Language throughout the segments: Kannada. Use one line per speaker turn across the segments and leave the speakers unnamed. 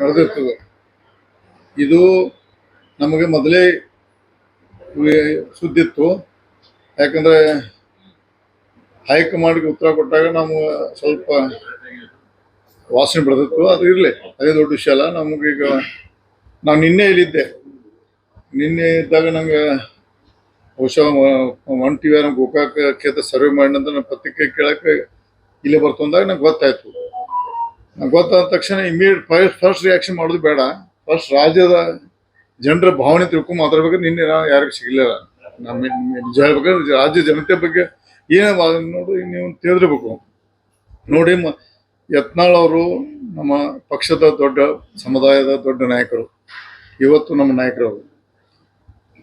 ನಡೆದಿರ್ತದೆ ಇದು ನಮಗೆ ಮೊದಲೇ ಸುದ್ದಿ ಸುದ್ದಿತ್ತು. ಯಾಕಂದ್ರೆ ಹೈಕಮಾಂಡ್ಗೆ ಉತ್ತರ ಕೊಟ್ಟಾಗ ನಾವು ಸ್ವಲ್ಪ ವಾಸನೆ ಬರ್ತಿತ್ತು ಅದು ಇರಲಿ, ಅದೇ ದೊಡ್ಡ ವಿಷಯ ಅಲ್ಲ. ನಮಗೀಗ ನಾನು ನಿನ್ನೆ ಇಲ್ಲಿದ್ದೆ ನಿನ್ನೆ ಇದ್ದಾಗ ನಂಗೆ ಬಹುಶಃ ಒನ್ ಟಿ ವಿ ಗೋಕಾಕ ಕ್ಷೇತ್ರ ಸರ್ವೆ ಮಾಡಿ ನಂತರ ನಾನು ಪತ್ರಿಕೆ ಕೇಳಕ್ಕೆ ಇಲ್ಲೇ ಬರ್ತಂದಾಗ ನಂಗೆ ಗೊತ್ತಾಯ್ತು. ಗೊತ್ತಾದ ತಕ್ಷಣ ಇಮಿಡಿಯೇಟ್ ಫಸ್ಟ್ ಫಸ್ಟ್ ರಿಯಾಕ್ಷನ್ ಮಾಡೋದು ಬೇಡ. ಫಸ್ಟ್ ರಾಜ್ಯದ ಜನರ ಭಾವನೆ ತಿಳ್ಕೊಂಡು ಮಾತಾಡ್ಬೇಕು ನಿನ್ನೆ ನಾನು ಯಾರಿಗೂ ಸಿಗಲಿಲ್ಲ. ನಮ್ಮ ನಿಜ ರಾಜ್ಯ ಜನತೆ ಬಗ್ಗೆ ಏನೇ ನೋಡಿ, ನೀವು ತಿಳಿದಿರ್ಬೇಕು. ನೋಡಿ ಮ, ಯತ್ನಾಳ್ ಅವರು ನಮ್ಮ ಪಕ್ಷದ ದೊಡ್ಡ ಸಮುದಾಯದ ದೊಡ್ಡ ನಾಯಕರು. ಇವತ್ತು ನಮ್ಮ ನಾಯಕರವರು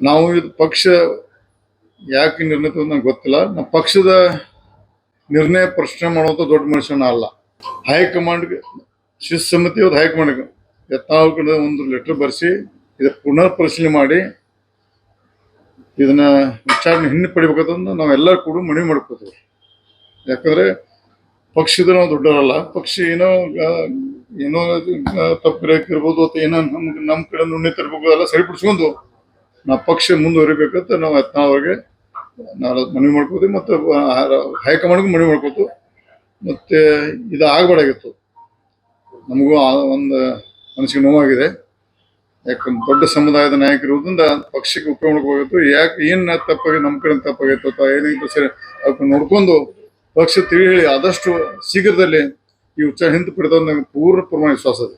ನಾವು ಇದು ಪಕ್ಷ ಯಾಕೆ ನಿರ್ಣಯ ನಂಗೆ ಗೊತ್ತಿಲ್ಲ. ನಮ್ಮ ಪಕ್ಷದ ನಿರ್ಣಯ ಪ್ರಶ್ನೆ ಮಾಡುವಂಥ ದೊಡ್ಡ ಮನುಷ್ಯನ ಅಲ್ಲ. ಹೈಕಮಾಂಡ್ಗೆ ಶಿಸ್ಸಮ್ಮತಿ ಅವ್ರು ಹೈಕಮಾಂಡ್ಗೆ ಕಡೆ ಒಂದು ಲೆಟರ್ ಬರೆಸಿ, ಇದು ಪುನರ್ ಪರಿಶೀಲನೆ ಮಾಡಿ, ಇದನ್ನ ವಿಚಾರಣೆ ಹಿಂದೆ ಪಡಿಬೇಕಂತಂದು ನಾವೆಲ್ಲರೂ ಕೂಡ ಮನವಿ ಮಾಡ್ಕೋತೀವಿ. ಯಾಕಂದ್ರೆ ಪಕ್ಷದ ನಾವು ದೊಡ್ಡವರಲ್ಲ, ಪಕ್ಷ ಏನೋ ಏನೋ ತಪ್ಪಿರಕ್ಕಿರ್ಬೋದು ಅಥವಾ ಏನೋ ನಮ್ ನಮ್ಮ ಕಡೆ ನುಣ್ಣೆ ತರಬೇಕು, ಅದೆಲ್ಲ ಸರಿಪಡಿಸ್ಕೊಂಡು ನಾವು ಪಕ್ಷ ಮುಂದುವರಿಬೇಕಂತ ನಾವು ಯತ್ನಾಳವ್ರಿಗೆ ನಾವು ಮನವಿ ಮಾಡ್ಕೋತೀವಿ ಮತ್ತು ಹೈಕಮಾಂಡ್ಗೂ ಮನವಿ ಮಾಡ್ಕೋತು ಮತ್ತೆ ಇದು ಆಗ್ಬೇಡಾಗಿತ್ತು ನಮಗೂ ಒಂದು ಮನಸ್ಸಿಗೆ ನೋವಾಗಿದೆ. ಯಾಕಂದ್ರೆ ದೊಡ್ಡ ಸಮುದಾಯದ ನಾಯಕರಿರೋದ್ರಿಂದ ಪಕ್ಷಕ್ಕೆ ಹೋಗಿತ್ತು ಯಾಕೆ ಏನ್ ತಪ್ಪಾಗಿ ನಮ್ಮ ಕಡೆ ತಪ್ಪಾಗಿತ್ತು ಅಥವಾ ಏನಿದ್ರು ಸರಿ ಅದಕ್ಕೆ ನೋಡ್ಕೊಂಡು ಪಕ್ಷ ತಿಳಿ ಹೇಳಿ ಆದಷ್ಟು ಶೀಘ್ರದಲ್ಲಿ ಈ ಉಚ್ಚಾರ ಹಿಂದೆ ಪಡೆದ ಪೂರ್ಣ ಪ್ರಮಾಣ ವಿಶ್ವಾಸ ಇದೆ.